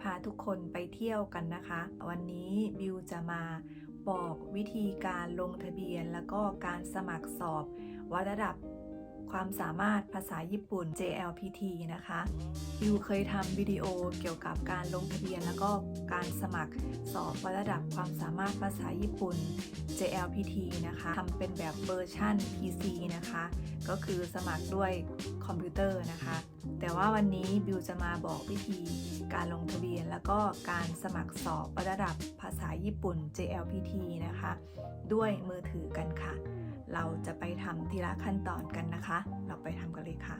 พาทุกคนไปเที่ยวกันนะคะ วันนี้บิวจะมาบอกวิธีการลงทะเบียน แล้วก็การสมัครสอบวัดระดับ ความสามารถภาษาญี่ปุ่น JLPT นะคะบิวเคยทำวิดีโอเกี่ยวกับการลงทะเบียน แล้วก็การสมัครสอบวัดระดับความสามารถภาษาญี่ปุ่น JLPT นะคะทำเป็นแบบเวอร์ชัน PC นะคะ ก็คือสมัครด้วยคอมพิวเตอร์นะคะ แต่ว่าวันนี้บิวจะมาบอกวิธีการลงทะเบียน แล้วก็การสมัครสอบระดับภาษาญี่ปุ่น JLPT นะคะ ด้วยมือถือกันค่ะ เราจะไปทำทีละขั้นตอนกันนะคะ เราไปทำกันเลยค่ะ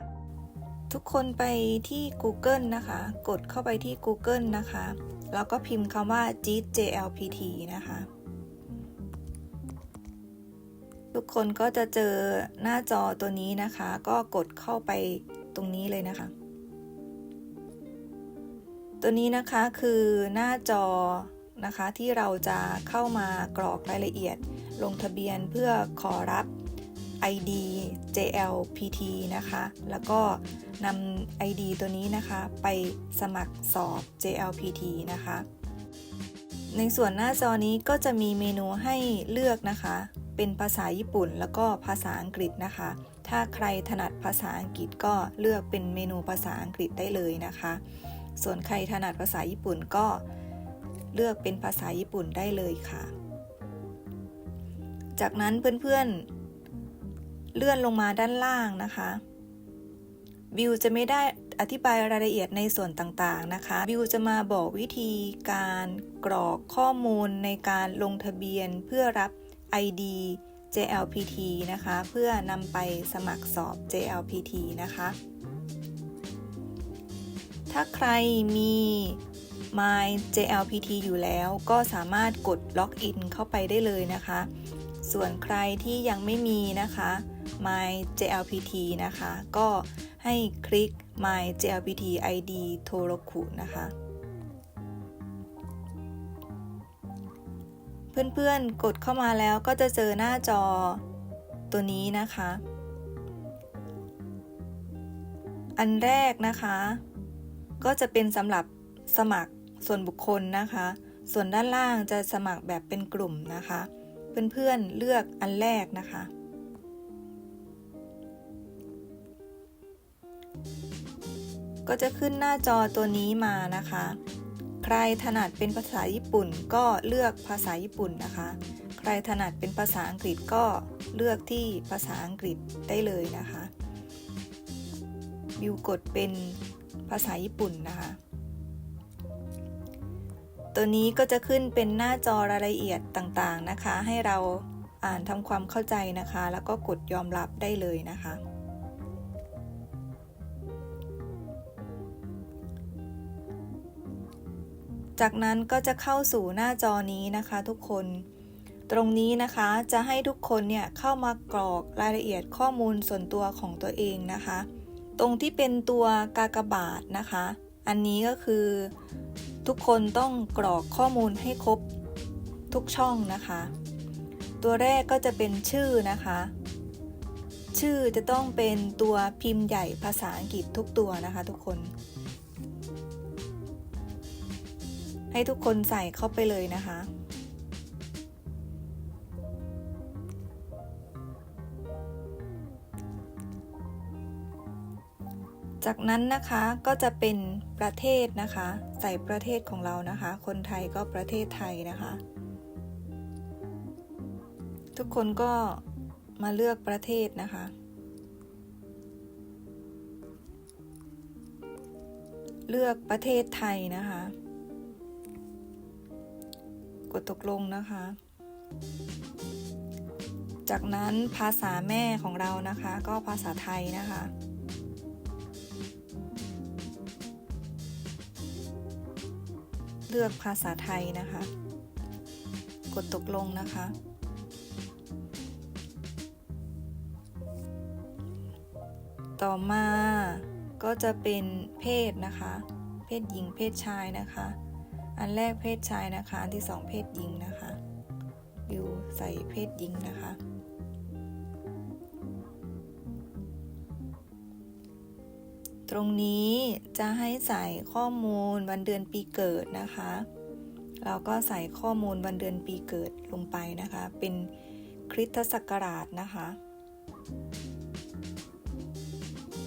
ทุกคนไปที่ Google นะคะ กดเข้าไปที่ Google นะคะ แล้วก็พิมพ์คำว่า JIT JLPT นะคะ ทุกคนก็จะเจอหน้าจอตัวนี้นะคะ ก็กดเข้าไปตรงนี้เลยนะคะ ตัวนี้นะคะคือหน้าจอ นะคะที่เราจะเข้ามากรอกรายละเอียด ลงทะเบียนเพื่อขอรับ ID JLPT นะคะ แล้วก็นำ ID ตัวนี้นะคะไปสมัครสอบ JLPT นะคะ ในส่วนหน้าจอนี้ก็จะมีเมนูให้เลือกนะคะ เป็นภาษาญี่ปุ่นแล้วก็ภาษาอังกฤษนะคะ ถ้าใครถนัดภาษาอังกฤษก็เลือกเป็นเมนูภาษาอังกฤษได้เลยนะคะ ส่วนใครถนัดภาษาญี่ปุ่นก็เเลือกเป็นภาษาญี่ปุ่นได้เลยค่ะ จากนั้นเพื่อนๆ เลื่อนลงมาด้านล่างนะคะวิวจะไม่ได้อธิบายรายละเอียดในส่วนต่างๆนะคะวิวจะมาบอกวิธีการกรอกข้อมูลในการลงทะเบียนเพื่อรับ ID JLPT นะคะ เพื่อนำไปสมัครสอบ JLPT นะคะ ถ้าใครมี My JLPT อยู่แล้ว ก็สามารถกดล็อกอินเข้าไปได้เลยนะคะ ส่วนใครที่ยังไม่มีนะคะ My JLPT นะคะ ก็ให้คลิก My JLPT ID โทรคุนะคะเพื่อนๆ กดเข้ามาแล้วก็จะเจอหน้าจอตัวนี้นะคะ อันแรกนะคะ ก็จะเป็นสำหรับสมัคร ส่วนบุคคลนะคะ ส่วนด้านล่างจะสมัครแบบเป็นกลุ่มนะคะ เพื่อนๆเลือกอันแรกนะคะ ก็จะขึ้นหน้าจอตัวนี้มานะคะ ใครถนัดเป็นภาษาญี่ปุ่นก็เลือกภาษาญี่ปุ่นนะคะ ใครถนัดเป็นภาษาอังกฤษก็เลือกที่ภาษาอังกฤษได้เลยนะคะบิวกดเป็นภาษาญี่ปุ่นนะคะ ตัวนี้ก็จะขึ้นเป็นหน้าจอรายละเอียดต่างๆนะคะ ให้เราอ่านทำความเข้าใจนะคะ แล้วก็กดยอมรับได้เลยนะคะ จากนั้นก็จะเข้าสู่หน้าจอนี้นะคะทุกคน ตรงนี้นะคะจะให้ทุกคนเนี่ยเข้ามากรอกรายละเอียดข้อมูลส่วนตัวของตัวเองนะคะ ตรงที่เป็นตัวกากบาทนะคะ อันนี้ก็คือ ทุกคนต้องกรอกข้อมูลให้ครบทุกช่องนะคะ ตัวแรกก็จะเป็นชื่อนะคะ ชื่อจะต้องเป็นตัวพิมพ์ใหญ่ภาษาอังกฤษทุกตัวนะคะทุกคน ให้ทุกคนใส่เข้าไปเลยนะคะ จากนั้นนะคะก็จะเป็นประเทศนะคะ ใส่ประเทศของเรานะคะ คนไทยก็ประเทศไทยนะคะ ทุกคนก็มาเลือกประเทศนะคะ เลือกประเทศไทยนะคะ กดตกลงนะคะ จากนั้นภาษาแม่ของเรานะคะ ก็ภาษาไทยนะคะ เลือกภาษาไทยนะคะ กดตกลงนะคะ ต่อมาก็จะเป็นเพศนะคะ เพศหญิงเพศชายนะคะ อันแรกเพศชายนะคะ อันที่สองเพศหญิงนะคะบิวใส่เพศหญิงนะคะ ตรงนี้จะให้ใส่ข้อมูลวันเดือนปีเกิดนะคะ เราก็ใส่ข้อมูลวันเดือนปีเกิดลงไปนะคะ เป็นคริสตศักราชนะคะ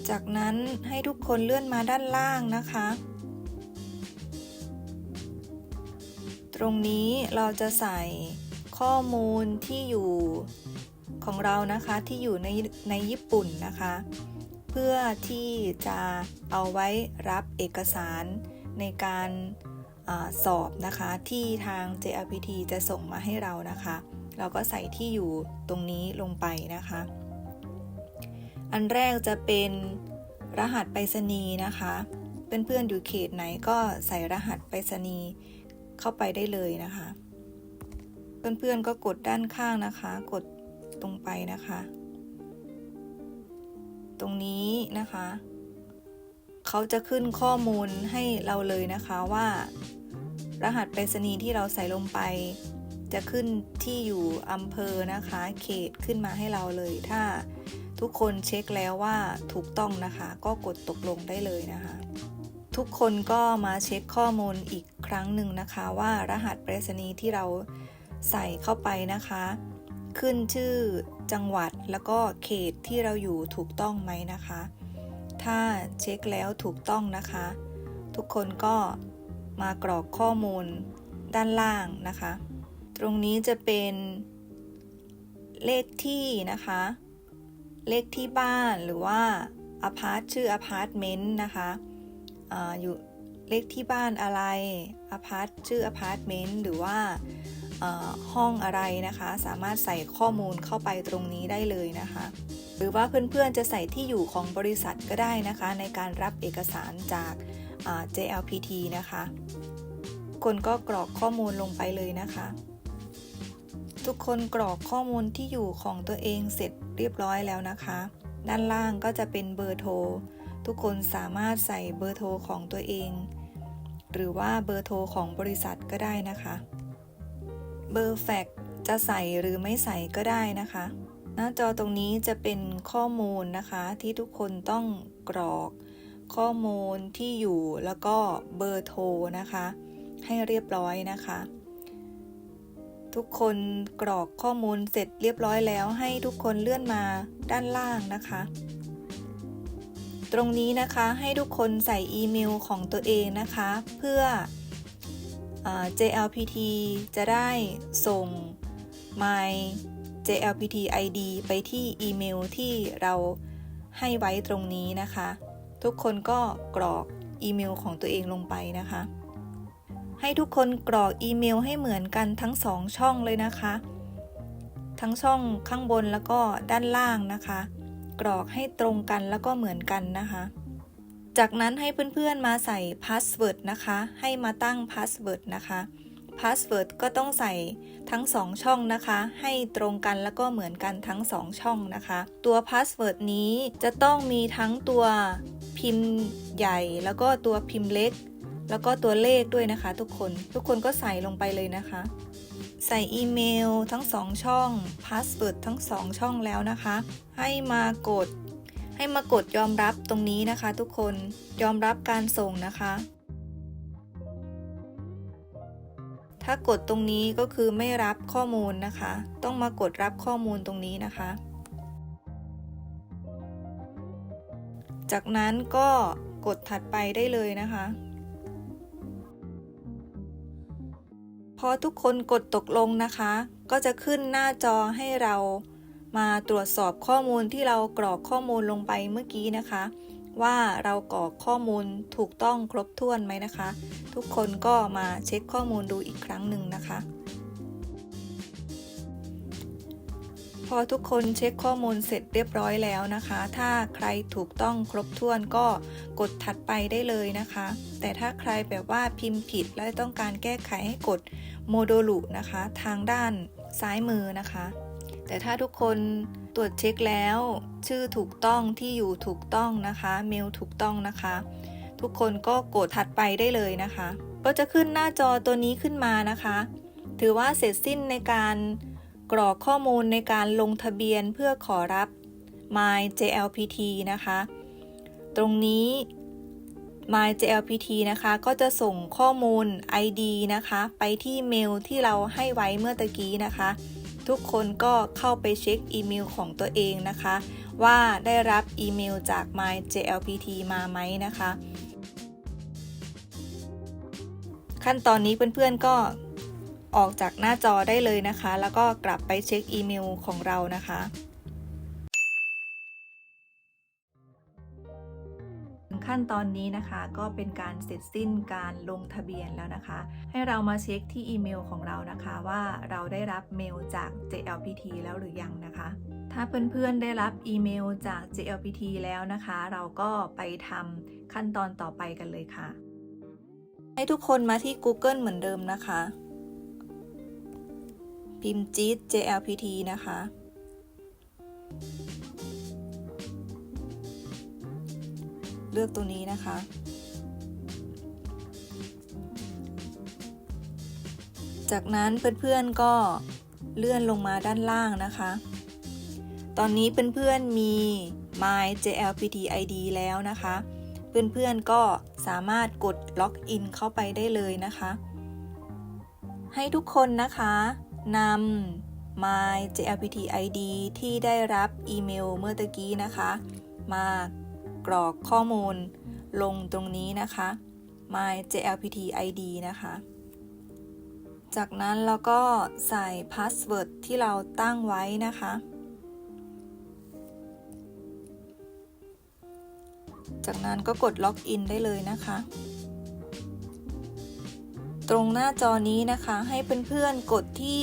จากนั้นให้ทุกคนเลื่อนมาด้านล่างนะคะ ตรงนี้เราจะใส่ข้อมูลที่อยู่ของเรานะคะที่อยู่ในในญี่ปุ่นนะคะ เพื่อที่จะเอาไว้รับเอกสารในการอสอบนะคะที่ทาง JLPT จะส่งมาให้เรานะคะ เราก็ใส่ที่อยู่ตรงนี้ลงไปนะคะ อันแรกจะเป็นรหัสไปรษณีย์นะคะเพื่อนๆอยู่เขตไหนก็ใส่รหัสไปรษณีย์เข้าไปได้เลยนะคะ เพื่อนๆก็กดด้านข้างนะคะ กดตรงไปนะคะ ตรงนี้นะคะ เขาจะขึ้นข้อมูลให้เราเลยนะคะว่า รหัสไปรษณีย์ที่เราใส่ลงไป จะขึ้นที่อยู่อำเภอนะคะ เขตขึ้นมาให้เราเลย ถ้าทุกคนเช็คแล้วว่าถูกต้องนะคะ ก็กดตกลงได้เลยนะคะ ทุกคนก็มาเช็คข้อมูลอีกครั้งหนึ่งนะคะ ว่ารหัสไปรษณีย์ที่เราใส่เข้าไปนะคะ ขึ้นชื่อ จังหวัดแล้วก็เขตที่เราอยู่ถูกต้องไหมนะคะ ถ้าเช็คแล้วถูกต้องนะคะ ทุกคนก็มากรอกข้อมูลด้านล่างนะคะ ตรงนี้จะเป็นเลขที่นะคะ เลขที่บ้านหรือว่าอพาร์ตชื่ออพาร์ตเมนต์นะคะออยู่เลขที่บ้านอะไรอพาร์ตชื่ออพาร์ตเมนต์หรือว่า ห้องอะไรนะคะ สามารถใส่ข้อมูลเข้าไปตรงนี้ได้เลยนะคะ หรือว่าเพื่อนๆจะใส่ที่อยู่ของบริษัทก็ได้นะคะ ในการรับเอกสารจาก JLPT นะคะ คนก็กรอกข้อมูลลงไปเลยนะคะ ทุกคนกรอกข้อมูลที่อยู่ของตัวเองเสร็จเรียบร้อยแล้วนะคะ ด้านล่างก็จะเป็นเบอร์โทร ทุกคนสามารถใส่เบอร์โทรของตัวเอง หรือว่าเบอร์โทรของบริษัทก็ได้นะคะ เบอร์แฟกจะใส่หรือไม่ใส่ก็ได้นะคะ หน้าจอตรงนี้จะเป็นข้อมูลนะคะที่ทุกคนต้องกรอกข้อมูลที่อยู่แล้วก็เบอร์โทรนะคะ ให้เรียบร้อยนะคะ ทุกคนกรอกข้อมูลเสร็จเรียบร้อยแล้ว ให้ทุกคนเลื่อนมาด้านล่างนะคะ ตรงนี้นะคะให้ทุกคนใส่อีเมลของตัวเองนะคะ เพื่อ JLPT จะได้ส่ง my JLPT ID ไปที่อีเมลที่เราให้ไว้ตรงนี้นะคะ ทุกคนก็กรอกอีเมลของตัวเองลงไปนะคะ ให้ทุกคนกรอกอีเมลให้เหมือนกันทั้งสองช่องเลยนะคะ ทั้งช่องข้างบนแล้วก็ด้านล่างนะคะ กรอกให้ตรงกันแล้วก็เหมือนกันนะคะ จากนั้นให้เพื่อนๆมาใส่พาสเวิร์ดนะคะ ให้มาตั้งพาสเวิร์ดนะคะพาสเวิร์ดก็ต้องใส่ทั้ง 2 ช่องนะคะ ให้ตรงกันแล้วก็เหมือนกันทั้ง 2 ช่องนะคะ ตัวพาสเวิร์ดนี้จะต้องมีทั้งตัวพิมพ์ใหญ่ แล้วก็ตัวพิมพ์เล็ก แล้วก็ตัวเลขด้วยนะคะ ทุกคนทุกคนก็ใส่ลงไปเลยนะคะ ใส่อีเมลทั้ง 2 ช่องพาสเวิร์ดทั้ง 2 ช่องแล้วนะคะ ให้มากด ให้มากดยอมรับตรงนี้นะคะ ทุกคนยอมรับการส่งนะคะ ถ้ากดตรงนี้ก็คือไม่รับข้อมูลนะคะ ต้องมากดรับข้อมูลตรงนี้นะคะ จากนั้นก็กดถัดไปได้เลยนะคะ พอทุกคนกดตกลงนะคะ ก็จะขึ้นหน้าจอให้เรา มาตรวจสอบข้อมูลที่เรากรอกข้อมูลลงไปเมื่อกี้นะคะ ว่าเรากรอกข้อมูลถูกต้องครบถ้วนไหมนะคะ ทุกคนก็มาเช็คข้อมูลดูอีกครั้งหนึ่งนะคะ พอทุกคนเช็คข้อมูลเสร็จเรียบร้อยแล้วนะคะ ถ้าใครถูกต้องครบถ้วนก็กดถัดไปได้เลยนะคะ แต่ถ้าใครแบบว่าพิมพ์ผิดและต้องการแก้ไขให้กดโมโดลุนะคะ ทางด้านซ้ายมือนะคะ แต่ถ้าทุกคนตรวจเช็คแล้ว ชื่อถูกต้องที่อยู่ถูกต้องนะคะ เมลถูกต้องนะคะ ทุกคนก็กดถัดไปได้เลยนะคะ ก็จะขึ้นหน้าจอตัวนี้ขึ้นมานะคะ ถือว่าเสร็จสิ้นในการกรอกข้อมูลในการลงทะเบียนเพื่อขอรับ My JLPT นะคะ ตรงนี้ MyJLPT นะคะ ก็จะส่งข้อมูล ID นะคะ ไปที่เมลที่เราให้ไว้เมื่อตะกี้นะคะ ทุกคนก็เข้าไปเช็คอีเมลของตัวเองนะคะ ว่าได้รับอีเมลจาก MyJLPT มาไหมนะคะ ขั้นตอนนี้เพื่อนๆก็ออกจากหน้าจอได้เลยนะคะ แล้วก็กลับไปเช็คอีเมลของเรานะคะ ขั้นตอนนี้นะคะ ก็เป็นการเสร็จสิ้นการลงทะเบียนแล้วนะคะ ให้เรามาเช็คที่อีเมลของเรานะคะว่าเราได้รับเมลจาก JLPT แล้วหรือยังนะคะ ถ้าเพื่อนๆได้รับอีเมลจาก JLPT แล้วนะคะ เราก็ไปทำขั้นตอนต่อไปกันเลยค่ะ ให้ทุกคนมาที่ Google เหมือนเดิมนะคะ พิมพ์จี๊ด JLPT นะคะ เลือกตัวนี้นะคะ จากนั้นเพื่อนๆก็เลื่อนลงมาด้านล่างนะคะ ตอนนี้เพื่อนๆมี My JLPT ID แล้วนะคะ เพื่อนๆก็สามารถกดล็อกอินเข้าไปได้เลยนะคะ ให้ทุกคนนะคะนำ My JLPT ID ที่ได้รับอีเมลเมื่อตะกี้นะคะ มา กรอกข้อมูลลงตรงนี้นะคะ My JLPT ID นะคะ จากนั้นเราก็ใส่พาสเวิร์ดที่เราตั้งไว้นะคะ จากนั้นก็กดล็อกอินได้เลยนะคะ ตรงหน้าจอนี้นะคะให้เพื่อนๆกดที่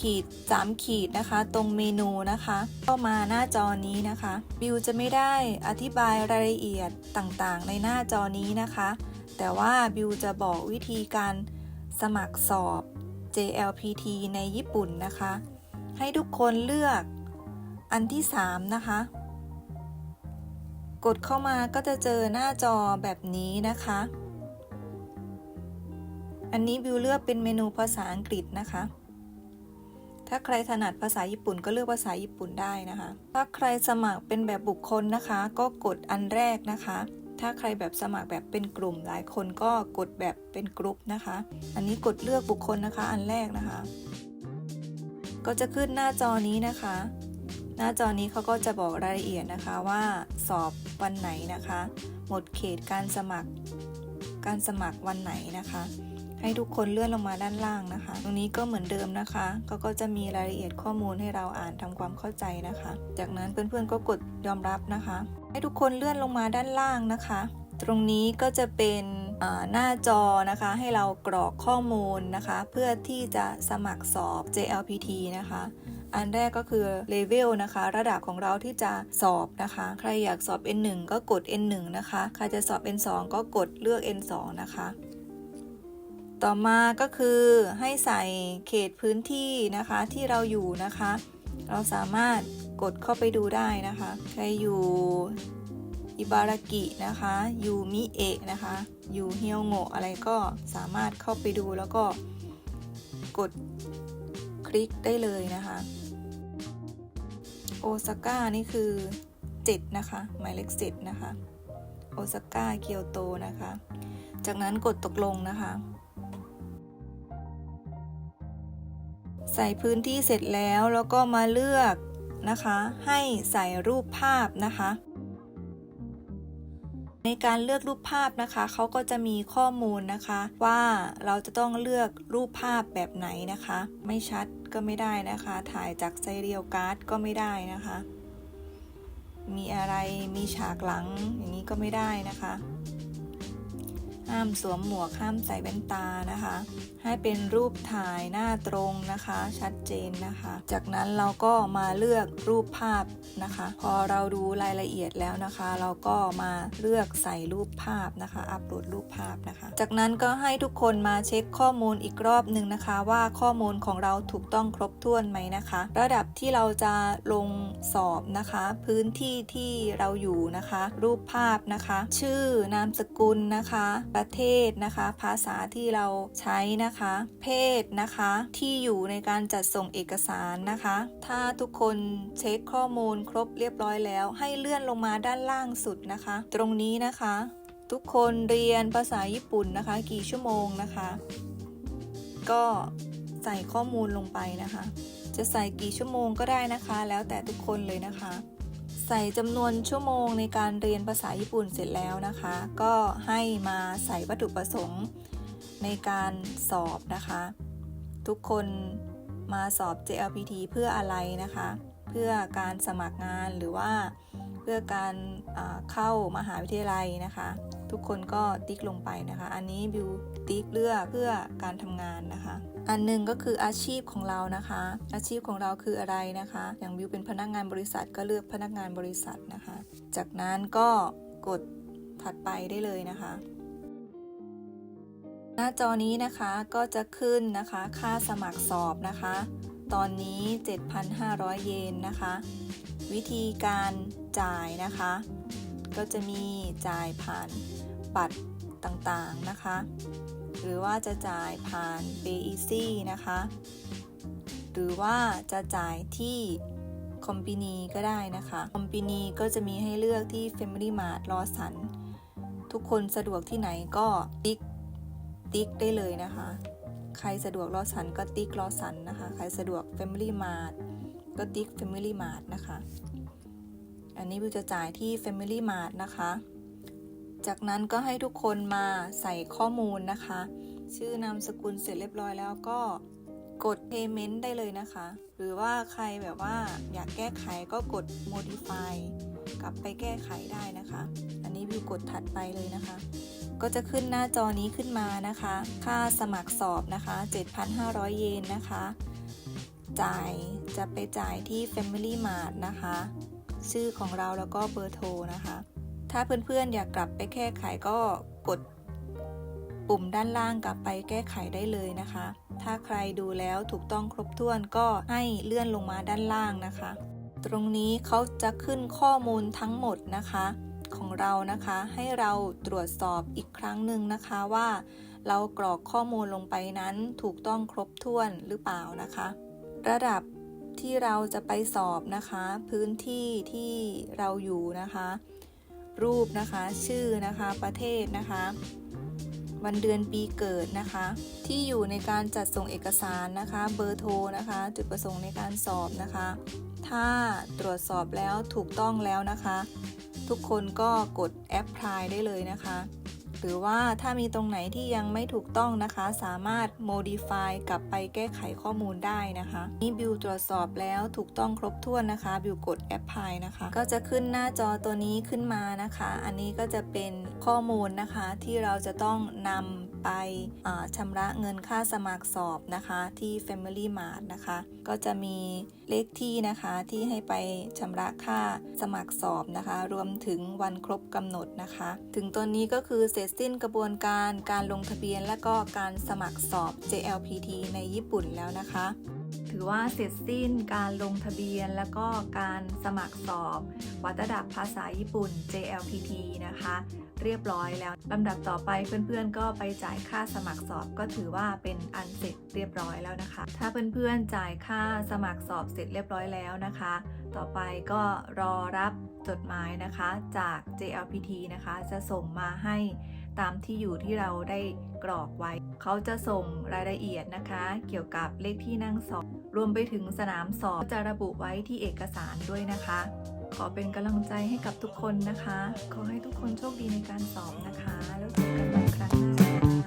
ขีด3ขีดนะคะ ตรงเมนูนะคะเข้ามาหน้าจอนี้นะคะบิวจะไม่ได้อธิบายรายละเอียดต่างๆ ในหน้าจอนี้นะคะ แต่ว่าบิวจะบอกวิธีการสมัครสอบ JLPT ในญี่ปุ่นนะคะ ให้ทุกคนเลือกอันที่ 3 นะคะ กดเข้ามาก็จะเจอหน้าจอแบบนี้นะคะ อันนี้บิวเลือกเป็นเมนูภาษาอังกฤษนะคะ ถ้าใครถนัดภาษาญี่ปุ่นก็เลือกภาษาญี่ปุ่นได้นะคะ ถ้าใครสมัครเป็นแบบบุคคลนะคะ ก็กดอันแรกนะคะ ถ้าใครแบบสมัครแบบเป็นกลุ่มหลายคนก็กดแบบเป็นกลุ่มนะคะ อันนี้กดเลือกบุคคลนะคะ อันแรกนะคะ ก็จะขึ้นหน้าจอนี้นะคะ หน้าจอนี้เขาก็จะบอกรายละเอียดนะคะว่าสอบวันไหนนะคะ หมดเขตการสมัคร การสมัครวันไหนนะคะ ให้ทุกคนเลื่อนลงมาด้านล่างนะคะ ตรงนี้ก็เหมือนเดิมนะคะเขาก็จะมีรายละเอียดข้อมูลให้เราอ่านทำความเข้าใจนะคะ จากนั้นเพื่อนๆก็กดยอมรับนะคะ ให้ทุกคนเลื่อนลงมาด้านล่างนะคะ ตรงนี้ก็จะเป็นหน้าจอนะคะให้เรากรอกข้อมูลนะคะ เพื่อที่จะสมัครสอบ JLPT นะคะอันแรกก็คือเลเวลนะคะ ระดับของเราที่จะสอบนะคะ ใครอยากสอบ N1 ก็กด N1 นะคะ ใครจะสอบ N2 ก็กดเลือก N2 นะคะ ต่อมาก็คือให้ใส่เขตพื้นที่นะคะที่เราอยู่นะคะ เราสามารถกดเข้าไปดูได้นะคะ ใครอยู่อิบารากินะคะอยู่มิเอะนะคะ อยู่เฮียวโงะอะไรก็สามารถเข้าไปดูแล้วก็กดคลิกได้เลยนะคะ โอซาก้านี่คือ 7 นะคะ หมายเลข7นะคะ โอซาก้าเกียวโตนะคะ จากนั้นกดตกลงนะคะ ใส่พื้นที่เสร็จแล้วแล้วก็มาเลือกนะคะ ให้ใส่รูปภาพนะคะ ในการเลือกรูปภาพนะคะเขาก็จะมีข้อมูลนะคะ ว่าเราจะต้องเลือกรูปภาพแบบไหนนะคะ ไม่ชัดก็ไม่ได้นะคะ ถ่ายจากไซเรียลการ์ดก็ไม่ได้นะคะ มีอะไรมีฉากหลังอย่างนี้ก็ไม่ได้นะคะ ห้ามสวมหมวกห้ามใส่แว่นตานะคะ ให้เป็นรูปถ่ายหน้าตรงนะคะ ชัดเจนนะคะ จากนั้นเราก็มาเลือกรูปภาพนะคะ พอเราดูรายละเอียดแล้วนะคะ เราก็มาเลือกใส่รูปภาพนะคะ อัปโหลดรูปภาพนะคะ จากนั้นก็ให้ทุกคนมาเช็คข้อมูลอีกรอบหนึ่งนะคะ ว่าข้อมูลของเราถูกต้องครบถ้วนไหมนะคะ ระดับที่เราจะลงสอบนะคะ พื้นที่ที่เราอยู่นะคะ รูปภาพนะคะ ชื่อนามสกุลนะคะ ประเทศนะคะ ภาษาที่เราใช้นะคะเพศนะคะ ที่อยู่ในการจัดส่งเอกสารนะคะ ถ้าทุกคนเช็คข้อมูลครบเรียบร้อยแล้ว ให้เลื่อนลงมาด้านล่างสุดนะคะ ตรงนี้นะคะ ทุกคนเรียนภาษาญี่ปุ่นนะคะ กี่ชั่วโมงนะคะ ก็ใส่ข้อมูลลงไปนะคะ จะใส่กี่ชั่วโมงก็ได้นะคะ แล้วแต่ทุกคนเลยนะคะใส่จำนวนชั่วโมงในการเรียนภาษาญี่ปุ่นเสร็จแล้วนะคะ ก็ให้มาใส่วัตถุประสงค์ ในการสอบนะคะ ทุกคนมาสอบ JLPT เพื่ออะไรนะคะ เพื่อการสมัครงานหรือว่าเพื่อการเข้ามหาวิทยาลัยนะคะ ทุกคนก็ติ๊กลงไปนะคะ อันนี้บิวติ๊กเลือกเพื่อการทำงานนะคะ อันหนึ่งก็คืออาชีพของเรานะคะ อาชีพของเราคืออะไรนะคะ อย่างบิวเป็นพนักงานบริษัทก็เลือกพนักงานบริษัทนะคะ จากนั้นก็กดถัดไปได้เลยนะคะ หน้าจอนี้นะคะก็จะขึ้นนะคะค่าสมัครสอบนะคะ ตอนนี้ 7,500 เยนนะคะ วิธีการจ่ายนะคะ ก็จะมีจ่ายผ่านบัตรต่างๆนะคะ หรือว่าจะจ่ายผ่าน Pay Easy นะคะ หรือว่าจะจ่ายที่คอม p ีนีก็ได้นะคะคอม p ีนีก็จะมีให้เลือกที่ Family Mart รอสัน ทุกคนสะดวกที่ไหนก็ติ๊ก ติ๊กได้เลยนะคะ ใครสะดวกรอสันก็ติ๊กรอสันนะคะ ใครสะดวก Family Mart ก็ติ๊ก Family Mart นะคะ อันนี้บิวจะจ่ายที่ Family Mart นะคะ จากนั้นก็ให้ทุกคนมาใส่ข้อมูลนะคะ ชื่อนามสกุลเสร็จเรียบร้อยแล้วก็กด payment ได้เลยนะคะ หรือว่าใครแบบว่าอยากแก้ไขก็กด modify กลับไปแก้ไขได้นะคะ อันนี้วิวกดถัดไปเลยนะคะ ก็จะขึ้นหน้าจอนี้ขึ้นมานะคะ ค่าสมัครสอบนะคะ 7,500 เยนนะคะ จ่ายจะไปจ่ายที่ Family Mart นะคะ ชื่อของเราแล้วก็เบอร์โทรนะคะ ถ้าเพื่อนๆอยากกลับไปแก้ไขก็กดปุ่มด้านล่างกลับไปแก้ไขได้เลยนะคะ ถ้าใครดูแล้วถูกต้องครบถ้วนก็ให้เลื่อนลงมาด้านล่างนะคะ ตรงนี้เขาจะขึ้นข้อมูลทั้งหมดนะคะ ของเรานะคะ ให้เราตรวจสอบอีกครั้งหนึ่งนะคะว่า เรากรอกข้อมูลลงไปนั้นถูกต้องครบถ้วนหรือเปล่านะคะ ระดับที่เราจะไปสอบนะคะ พื้นที่ที่เราอยู่นะคะ รูปนะคะ ชื่อนะคะ ประเทศนะคะ วันเดือนปีเกิดนะคะ ที่อยู่ในการจัดส่งเอกสารนะคะ เบอร์โทรนะคะ จุดประสงค์ในการสอบนะคะ ถ้าตรวจสอบแล้วถูกต้องแล้วนะคะ ทุกคนก็กดแอปพลายได้เลยนะคะ หรือว่าถ้ามีตรงไหนที่ยังไม่ถูกต้องนะคะ สามารถ modify กลับไปแก้ไขข้อมูลได้นะคะนี่บิวตรวจสอบแล้วถูกต้องครบถ้วนนะคะ บิวกดแอปพลายนะคะ ก็จะขึ้นหน้าจอตัวนี้ขึ้นมานะคะ อันนี้ก็จะเป็นข้อมูลนะคะที่เราจะต้องนำ ไปชำระเงินค่าสมัครสอบนะคะที่ Family Mart นะคะ ก็จะมีเลขที่นะคะที่ให้ไปชำระค่าสมัครสอบนะคะ รวมถึงวันครบกำหนดนะคะ ถึงตัวนี้ก็คือเสร็จสิ้นกระบวนการการลงทะเบียนและก็การสมัครสอบ JLPT ในญี่ปุ่นแล้วนะคะ ถือว่าเสร็จสิ้นการลงทะเบียน แล้วก็การสมัครสอบ วัดระดับภาษาญี่ปุ่น JLPT นะคะ เรียบร้อยแล้วลำดับต่อไปเพื่อนๆ ก็ไปจ่ายค่าสมัครสอบก็ถือว่าเป็นอันเสร็จเรียบร้อยแล้วนะคะ ถ้าเพื่อนๆจ่ายค่าสมัครสอบเสร็จเรียบร้อยแล้วนะคะ ต่อไปก็รอรับจดหมายนะคะจาก JLPT นะคะ จะส่งมาให้ ตามที่อยู่ที่เราได้กรอกไว้ เขาจะส่งรายละเอียดนะคะ เกี่ยวกับเลขที่นั่งสอบ รวมไปถึงสนามสอบจะระบุไว้ที่เอกสารด้วยนะคะ ขอเป็นกำลังใจให้กับทุกคนนะคะ ขอให้ทุกคนโชคดีในการสอบนะคะ แล้วเจอกันใหม่ครั้งหน้า